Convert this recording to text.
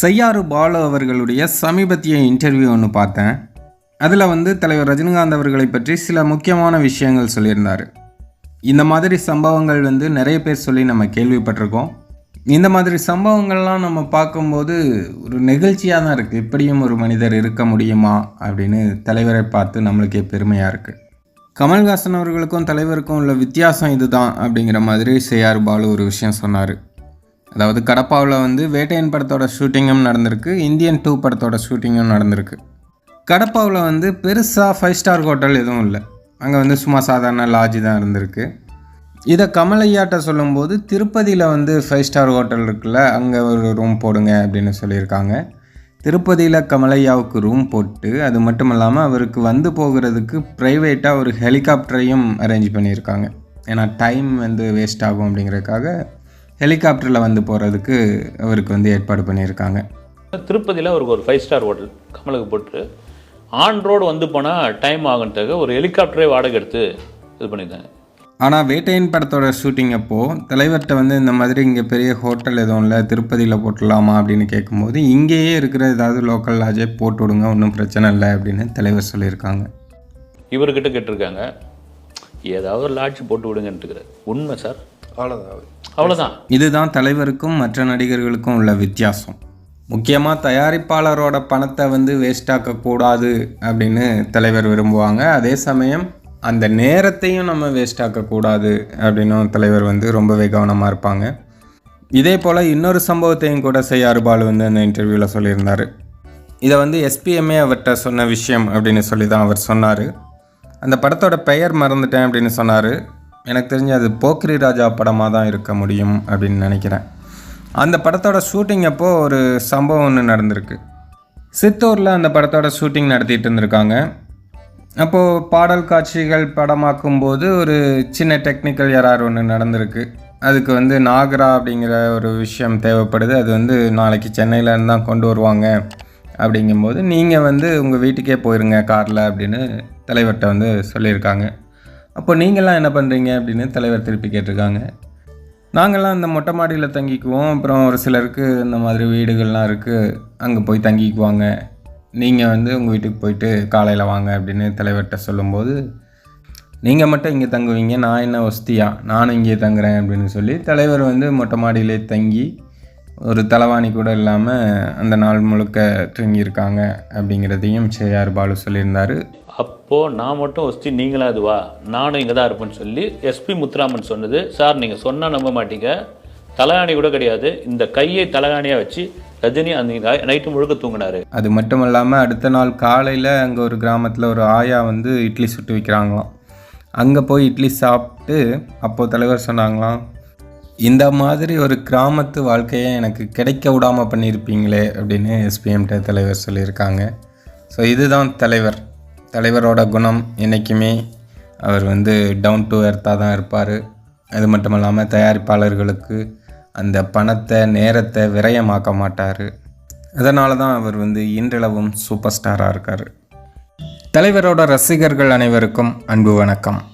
செய்யாறு பாலு அவர்களுடைய சமீபத்திய இன்டர்வியூ ஒன்று பார்த்தேன். அதில் வந்து தலைவர் ரஜினிகாந்த் அவர்களை பற்றி சில முக்கியமான விஷயங்கள் சொல்லியிருந்தார். இந்த மாதிரி சம்பவங்கள் வந்து நிறைய பேர் சொல்லி நம்ம கேள்விப்பட்டிருக்கோம். இந்த மாதிரி சம்பவங்கள்லாம் நம்ம பார்க்கும்போது ஒரு நெகிழ்ச்சியாக தான் இருக்குது இப்படியும் ஒரு மனிதர் இருக்க முடியுமா அப்படின்னு தலைவரை பார்த்து நம்மளுக்கே பெருமையாக இருக்குது கமல்ஹாசன் அவர்களுக்கும் தலைவருக்கும் உள்ள வித்தியாசம் இதுதான் அப்படிங்கிற மாதிரி செய்யார் பாலு ஒரு விஷயம் சொன்னார். அதாவது கடப்பாவில் வந்து வேட்டையன் படத்தோட ஷூட்டிங்கும் நடந்திருக்கு இந்தியன் டூ படத்தோட ஷூட்டிங்கும் நடந்திருக்கு. கடப்பாவில் வந்து பெருசாக ஃபைவ் ஸ்டார் ஹோட்டல் எதுவும் இல்லை. அங்கே வந்து சும்மா சாதாரண லாட்ஜ் தான் இருந்திருக்கு. இதை கமலையாட்ட சொல்லும்போது திருப்பதியில் வந்து ஃபைவ் ஸ்டார் ஹோட்டல் இருக்குல்ல அங்கே ஒரு ரூம் போடுங்க அப்படின்னு சொல்லியிருக்காங்க. திருப்பதியில் கமலையாவுக்கு ரூம் போட்டு அது மட்டும் இல்லாமல் அவருக்கு வந்து போகிறதுக்கு ப்ரைவேட்டாக ஒரு ஹெலிகாப்டரையும் அரேஞ்ச் பண்ணியிருக்காங்க. ஏன்னா டைம் வந்து வேஸ்ட் ஆகும் அப்படிங்கிறதுக்காக ஹெலிகாப்டரில் வந்து போகிறதுக்கு அவருக்கு வந்து ஏற்பாடு பண்ணியிருக்காங்க. திருப்பதியில் அவருக்கு ஒரு ஃபைவ் ஸ்டார் ஹோட்டல் கமலுக்கு போட்டு ஆன் ரோடு வந்து போனால் டைம் ஆகுன்றதுக்கு ஒரு ஹெலிகாப்டரே வாடகை எடுத்து இது பண்ணியிருந்தாங்க ஆனால் வேட்டையன் படத்தோட ஷூட்டிங் அப்போது தலைவர்கிட்ட வந்து இந்த மாதிரி இங்கே பெரிய ஹோட்டல் எதுவும் இல்லை திருப்பதியில் போட்டுடலாமா அப்படின்னு கேட்கும்போது இங்கேயே இருக்கிற ஏதாவது லோக்கல் லாட்ஜே போட்டு விடுங்க ஒன்றும் பிரச்சனை இல்லை அப்படின்னு தலைவர் சொல்லியிருக்காங்க. இவர்கிட்ட கேட்டிருக்காங்க ஏதாவது லாட்ஜ் போட்டு விடுங்கன்ட்டுக்கிறார் உண்மை சார்? அவ்வளோதான் அவ்வளோதான் இதுதான் தலைவருக்கும் மற்ற நடிகர்களுக்கும் உள்ள வித்தியாசம். முக்கியமாக தயாரிப்பாளரோட பணத்தை வந்து வேஸ்டாக்க கூடாது அப்படின்னு தலைவர் விரும்புவாங்க. அதே சமயம் அந்த நேரத்தையும் நம்ம வேஸ்டாக்க கூடாது அப்படின்னும் தலைவர் வந்து ரொம்பவே கவனமாக இருப்பாங்க. இதே போல் இன்னொரு சம்பவத்தையும் கூட செய்யாறு பாலு வந்து அந்த இன்டர்வியூவில் சொல்லியிருந்தார். இதை வந்து எஸ்பிஎம்ஏ அவர்கிட்ட சொன்ன விஷயம் அப்படின்னு சொல்லி தான் அவர் சொன்னார். அந்த படத்தோட பெயர் மறந்துட்டேன் அப்படின்னு சொன்னார். எனக்கு தெரிஞ்சு அது போக்ரி ராஜா படமாக தான் இருக்க முடியும் அப்படின்னு நினைக்கிறேன். அந்த படத்தோட ஷூட்டிங் அப்போது ஒரு சம்பவம் ஒன்று நடந்திருக்கு. சித்தூரில் அந்த படத்தோட ஷூட்டிங் நடத்திட்டு இருந்திருக்காங்க. அப்போது பாடல் காட்சிகள் படமாக்கும் போது ஒரு சின்ன டெக்னிக்கல் எரார் ஒன்று நடந்திருக்கு. அதுக்கு வந்து நாகரா அப்படிங்கிற ஒரு விஷயம் தேவைப்படுது. அது வந்து நாளைக்கு சென்னையிலேருந்து தான் கொண்டு வருவாங்க அப்படிங்கும்போது நீங்கள் வந்து உங்கள் வீட்டுக்கே போயிருங்க காரில் அப்படின்னு தலைவர்கிட்ட வந்து சொல்லியிருக்காங்க. அப்போ நீங்கள்லாம் என்ன பண்ணுறீங்க அப்படின்னு தலைவர் திருப்பி கேட்டிருக்காங்க. நாங்கள்லாம் இந்த மொட்டை மாடியில் தங்கிக்குவோம். அப்புறம் ஒரு சிலருக்கு இந்த மாதிரி வீடுகள்லாம் இருக்குது அங்கே போய் தங்கிக்குவாங்க. நீங்கள் வந்து உங்கள் வீட்டுக்கு போயிட்டு காலையில் வாங்க அப்படின்னு தலைவர்கிட்ட சொல்லும்போது நீங்கள் மட்டும் இங்கே தங்குவீங்க. நான் என்ன வசதியா நானும் இங்கே தங்குறேன் அப்படின்னு சொல்லி தலைவர் வந்து மொட்டை மாடியிலே தங்கி ஒரு தலைவாணி கூட இல்லாமல் அந்த நாள் முழுக்க தூங்கியிருக்காங்க அப்படிங்கிறதையும் சேயார் பாலு சொல்லியிருந்தார். அப்போது நான் மட்டும் வச்சு நீங்களா அதுவா நானும் இங்கே தான் இருப்பேன்னு சொல்லி எஸ்பி முத்துராமன் சொன்னது. சார் நீங்கள் சொன்னால் நம்ப மாட்டீங்க. தலைகாணி கூட கிடையாது. இந்த கையை தலைகாணியாக வச்சு ரஜினி அந்த நைட்டு முழுக்க தூங்கினாரு. அது மட்டும் இல்லாமல் அடுத்த நாள் காலையில் அங்கே ஒரு கிராமத்தில் ஒரு ஆயா வந்து இட்லி சுட்டு விற்கிறாங்களாம் அங்கே போய் இட்லி சாப்பிட்டு அப்போது தலைவர் சொன்னாங்களாம் இந்த மாதிரி ஒரு கிராமத்து வாழ்க்கையை எனக்கு கிடைக்க விடாமல் பண்ணியிருப்பீங்களே அப்படின்னு எஸ்பிஎம்ட தலைவர் சொல்லியிருக்காங்க. ஸோ இதுதான் தலைவர். தலைவரோட குணம் என்றைக்குமே அவர் வந்து டவுன் டு எர்த்தாக தான் இருப்பார். அது மட்டும் இல்லாமல் தயாரிப்பாளர்களுக்கு அந்த பணத்தை நேரத்தை விரயமாக்க மாட்டார். அதனால தான் அவர் வந்து இன்றளவும் சூப்பர் ஸ்டாராக இருக்கார். தலைவரோட ரசிகர்கள் அனைவருக்கும் அன்பு வணக்கம்.